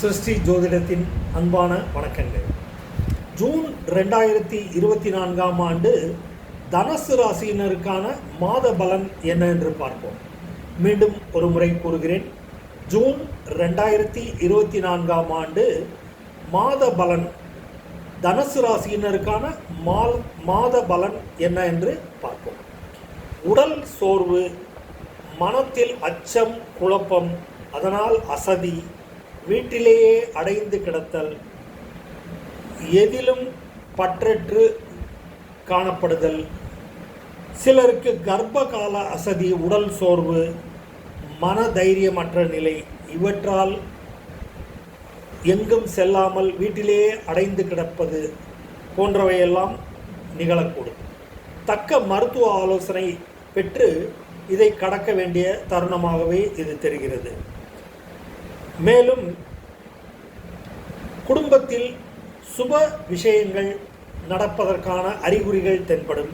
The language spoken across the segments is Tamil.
சிருஷ்டி ஜோதிடத்தின் அன்பான வணக்கங்கள். ஜூன் ரெண்டாயிரத்தி இருபத்தி நான்காம் ஆண்டு தனசு ராசியினருக்கான மாத பலன் என்ன என்று பார்ப்போம். மீண்டும் ஒரு முறை கூறுகிறேன். ஜூன் ரெண்டாயிரத்தி இருபத்தி நான்காம் ஆண்டு மாத பலன் தனுசு ராசியினருக்கான மால் மாத பலன் என்ன என்று பார்ப்போம். உடல் சோர்வு மனத்தில் அச்சம் குழப்பம் அதனால் அசதி வீட்டிலேயே அடைந்து கிடத்தல் எதிலும் பற்றற்று காணப்படுதல். சிலருக்கு கர்ப்ப கால அசதி உடல் சோர்வு மன தைரியமற்ற நிலை இவற்றால் எங்கும் செல்லாமல் வீட்டிலேயே அடைந்து கிடப்பது போன்றவையெல்லாம் நிகழக்கூடும். தக்க மருத்துவ ஆலோசனை பெற்று இதை கடக்க வேண்டிய தருணமாகவே இது தெரிகிறது. மேலும் குடும்பத்தில் சுப விஷயங்கள் நடப்பதற்கான அறிகுறிகள் தென்படும்.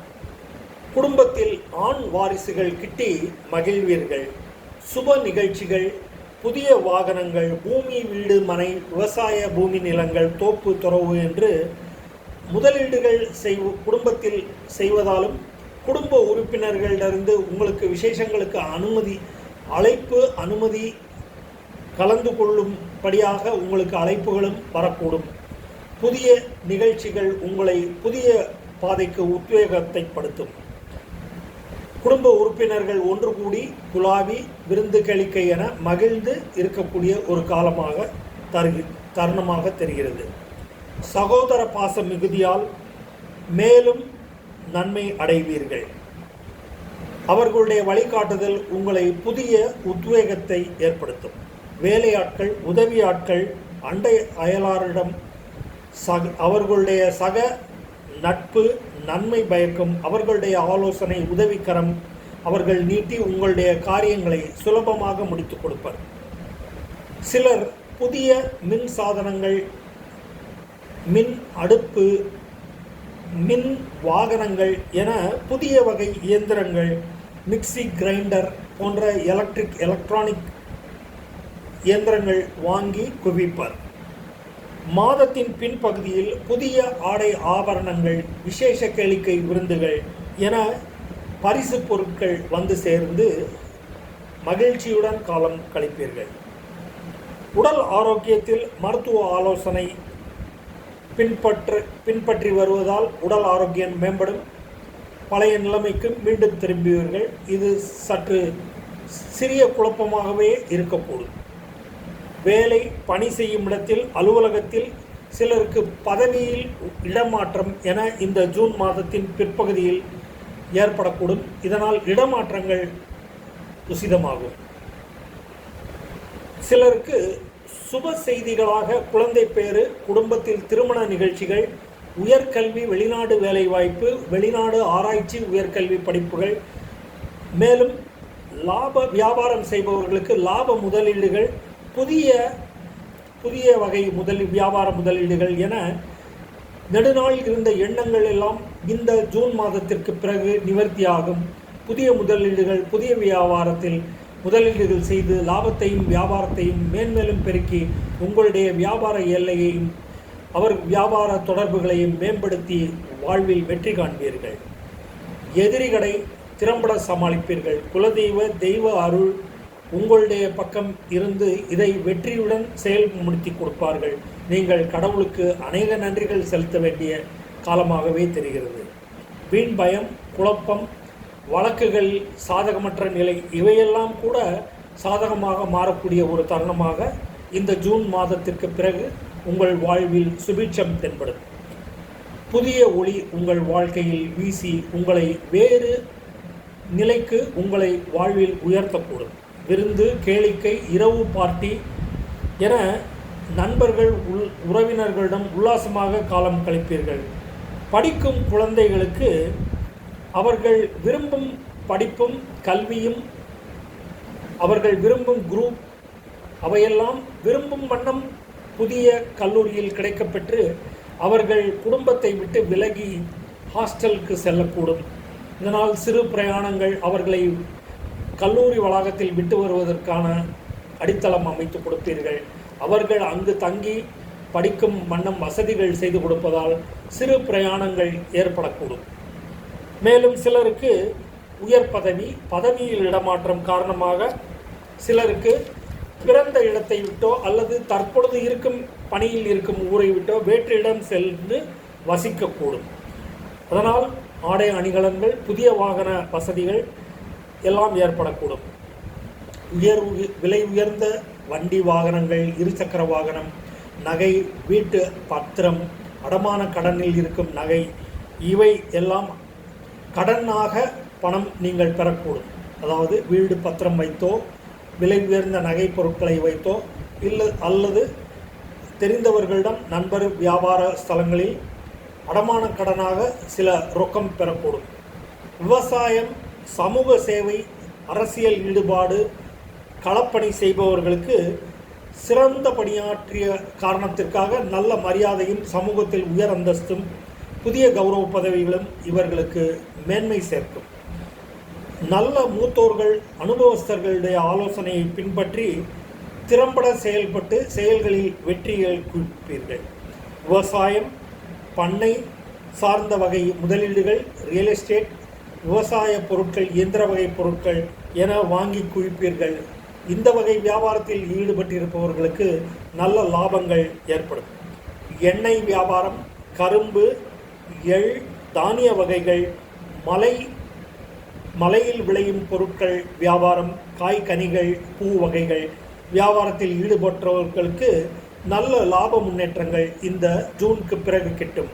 குடும்பத்தில் ஆண் வாரிசுகள் கிட்டி மகிழ்வீர்கள். சுப நிகழ்ச்சிகள் புதிய வாகனங்கள் பூமி வீடு மனை விவசாய பூமி நிலங்கள் தோப்பு துறவு என்று முதலீடுகள் செய் குடும்பத்தில் செய்வதாலும் குடும்ப உறுப்பினர்களிடமிருந்து உங்களுக்கு விசேஷங்களுக்கு அனுமதி அழைப்பு அனுமதி கலந்து கொள்ளும்படியாக உங்களுக்கு அழைப்புகளும் வரக்கூடும். புதிய நிகழ்ச்சிகள் உங்களை புதிய பாதைக்கு உத்வேகத்தைப்படுத்தும். குடும்ப உறுப்பினர்கள் ஒன்று கூடி குலாவி விருந்து கழிக்கை என மகிழ்ந்து இருக்கக்கூடிய ஒரு காலமாக தருகி தருணமாக தெரிகிறது. சகோதர பாச மிகுதியால் மேலும் நன்மை அடைவீர்கள். அவர்களுடைய வழிகாட்டுதல் உங்களை புதிய உத்வேகத்தை ஏற்படுத்தும். வேலையாட்கள் உதவியாட்கள் அண்டை அயலாரிடம் சக அவர்களுடைய சக நட்பு நன்மை பயக்கும் அவர்களுடைய ஆலோசனை உதவிக்கரம் அவர்கள் நீட்டி உங்களுடைய காரியங்களை சுலபமாக முடித்து கொடுப்பர். சிலர் புதிய மின் சாதனங்கள் மின் அடுப்பு மின் வாகனங்கள் என புதிய வகை இயந்திரங்கள் மிக்சி கிரைண்டர் போன்ற எலக்ட்ரிக் எலக்ட்ரானிக் இயந்திரங்கள் வாங்கி குவிப்பர். மாதத்தின் பின்பகுதியில் புதிய ஆடை ஆபரணங்கள் விசேஷ கேளிக்கை விருந்துகள் என பரிசு பொருட்கள் வந்து சேர்ந்து மகிழ்ச்சியுடன் காலம் கழிப்பீர்கள். உடல் ஆரோக்கியத்தில் மருத்துவ ஆலோசனை பின்பற்று பின்பற்றி வருவதால் உடல் ஆரோக்கியம் மேம்படும். பழைய நிலைமைக்கு மீண்டும் திரும்புவீர்கள். இது சற்று சிறிய குழப்பமாகவே இருக்கக்கூடும். வேலை பணி செய்யும் இடத்தில் அலுவலகத்தில் சிலருக்கு பதவியில் இடமாற்றம் என இந்த ஜூன் மாதத்தின் பிற்பகுதியில் ஏற்படக்கூடும். இதனால் இடமாற்றங்கள் உசிதமாகும். சிலருக்கு சுப செய்திகளாக குழந்தை பேறு குடும்பத்தில் திருமண நிகழ்ச்சிகள் உயர்கல்வி வெளிநாடு வேலைவாய்ப்பு வெளிநாடு ஆராய்ச்சி உயர்கல்வி படிப்புகள். மேலும் லாப வியாபாரம் செய்பவர்களுக்கு லாப முதலீடுகள் புதிய புதிய வகை முதல் வியாபார முதலீடுகள் என நெடுநாள் இருந்த எண்ணங்கள் எல்லாம் இந்த ஜூன் மாதத்திற்கு பிறகு நிவர்த்தியாகும் புதிய முதலீடுகள் புதிய வியாபாரத்தில் முதலீடுகள் செய்து லாபத்தையும் வியாபாரத்தையும் மேன்மேலும் பெருக்கி உங்களுடைய வியாபார எல்லையையும் அவர் வியாபார தொடர்புகளையும் மேம்படுத்தி வாழ்வில் வெற்றி காண்பீர்கள். எதிரிகளை திறம்பட சமாளிப்பீர்கள். குலதெய்வ தெய்வ அருள் உங்களுடைய பக்கம் இருந்து இதை வெற்றியுடன் செயல்படுத்தி கொடுப்பார்கள். நீங்கள் கடவுளுக்கு அநேக நன்றிகள் செலுத்த வேண்டிய காலமாகவே தெரிகிறது. வீண் பயம் குழப்பம் வழக்குகள் சாதகமற்ற நிலை இவையெல்லாம் கூட சாதகமாக மாறக்கூடிய ஒரு தருணமாக இந்த ஜூன் மாதத்திற்கு பிறகு உங்கள் வாழ்வில் சுபிட்சம் தென்படும். புதிய ஒளி உங்கள் வாழ்க்கையில் வீசி உங்களை வேறு நிலைக்கு உங்களை வாழ்வில் உயர்த்தக்கூடும். விருந்து கேளிக்கை இரவு பார்ட்டி என நண்பர்கள் உள் உறவினர்களிடம் உல்லாசமாக காலம் கழிப்பீர்கள். படிக்கும் குழந்தைகளுக்கு அவர்கள் விரும்பும் படிப்பும் கல்வியும் அவர்கள் விரும்பும் குரூப் அவையெல்லாம் விரும்பும் வண்ணம் புதிய கல்லூரியில் கிடைக்கப்பெற்று அவர்கள் குடும்பத்தை விட்டு விலகி ஹாஸ்டலுக்கு செல்லக்கூடும். இதனால் சிறு பிரயாணங்கள் அவர்களை கல்லூரி வளாகத்தில் விட்டு வருவதற்கான அடித்தளம் அமைத்து கொடுப்பீர்கள் அவர்கள் அங்கு தங்கி படிக்கும் வண்ணம் வசதிகள் செய்து கொடுப்பதால் சிறு பிரயாணங்கள் ஏற்படக்கூடும். மேலும் சிலருக்கு உயர் பதவி பதவியில் இடமாற்றம் காரணமாக சிலருக்கு பிறந்த இடத்தை விட்டோ அல்லது தற்பொழுது இருக்கும் பணியில் இருக்கும் ஊரை விட்டோ வேற்று இடம் சென்று வசிக்கக்கூடும். அதனால் ஆடை அணிகலன்கள் புதிய வாகன வசதிகள் எல்லாம் ஏற்படக்கூடும். உயர் விலை உயர்ந்த வண்டி வாகனங்கள் இருசக்கர வாகனம் நகை வீட்டு பத்திரம் அடமான கடனில் இருக்கும் நகை இவை எல்லாம் கடனாக பணம் நீங்கள் பெறக்கூடும். அதாவது வீடு பத்திரம் வைத்தோ விலை உயர்ந்த நகை பொருட்களை வைத்தோ இல்லை அல்லது தெரிந்தவர்களிடம் நண்பர் வியாபார ஸ்தலங்களில் அடமான கடனாக சில ரொக்கம் பெறக்கூடும். விவசாயம் சமூக சேவை அரசியல் ஈடுபாடு களப்பணி செய்பவர்களுக்கு சிறந்த பணியாற்றிய காரணத்திற்காக நல்ல மரியாதையும் சமூகத்தில் உயர் அந்தஸ்தும் புதிய கௌரவ பதவிகளும் இவர்களுக்கு மேன்மை சேர்க்கும். நல்ல மூத்தோர்கள் அனுபவஸ்தர்களுடைய ஆலோசனையை பின்பற்றி திறம்பட செயல்பட்டு செயல்களில் வெற்றியை குறிப்பீர்கள் விவசாயம் பண்ணை சார்ந்த வகை முதலீடுகள் ரியல் எஸ்டேட் விவசாய பொருட்கள் இயந்திர வகை பொருட்கள் என வாங்கி குவிப்பீர்கள். இந்த வகை வியாபாரத்தில் ஈடுபட்டிருப்பவர்களுக்கு நல்ல லாபங்கள் ஏற்படும். எண்ணெய் வியாபாரம் கரும்பு எள் தானிய வகைகள் மலை மலையில் விளையும் பொருட்கள் வியாபாரம் காய் கனிகள் பூ வகைகள் வியாபாரத்தில் ஈடுபட்டவர்களுக்கு நல்ல லாப முன்னேற்றங்கள் இந்த ஜூனுக்கு பிறகு கிட்டும்.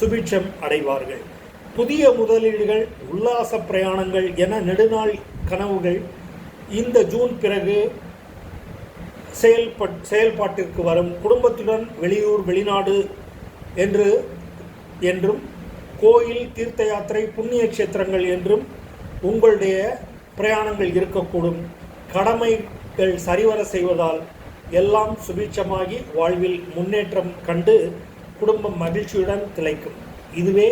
சுபிட்சம் அடைவார்கள். புதிய முதலீடுகள் உல்லாச பிரயாணங்கள் என நெடுநாள் கனவுகள் இந்த ஜூன் பிறகு செயல்பட் செயல்பாட்டிற்கு வரும். குடும்பத்துடன் வெளியூர் வெளிநாடு என்று என்றும் கோயில் தீர்த்த யாத்திரை புண்ணிய கஷேத்திரங்கள் என்றும் உங்களுடைய பிரயாணங்கள் இருக்கக்கூடும். கடமைகள் சரிவர செய்வதால் எல்லாம் சுபீட்சமாகி வாழ்வில் முன்னேற்றம் கண்டு குடும்பம் மகிழ்ச்சியுடன் திளைக்கும். இதுவே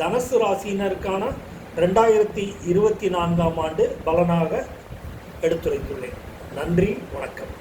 தனுசு ராசியினருக்கான ரெண்டாயிரத்தி இருபத்தி நான்காம் ஆண்டு பலனாக எடுத்துரைத்துள்ளேன். நன்றி வணக்கம்.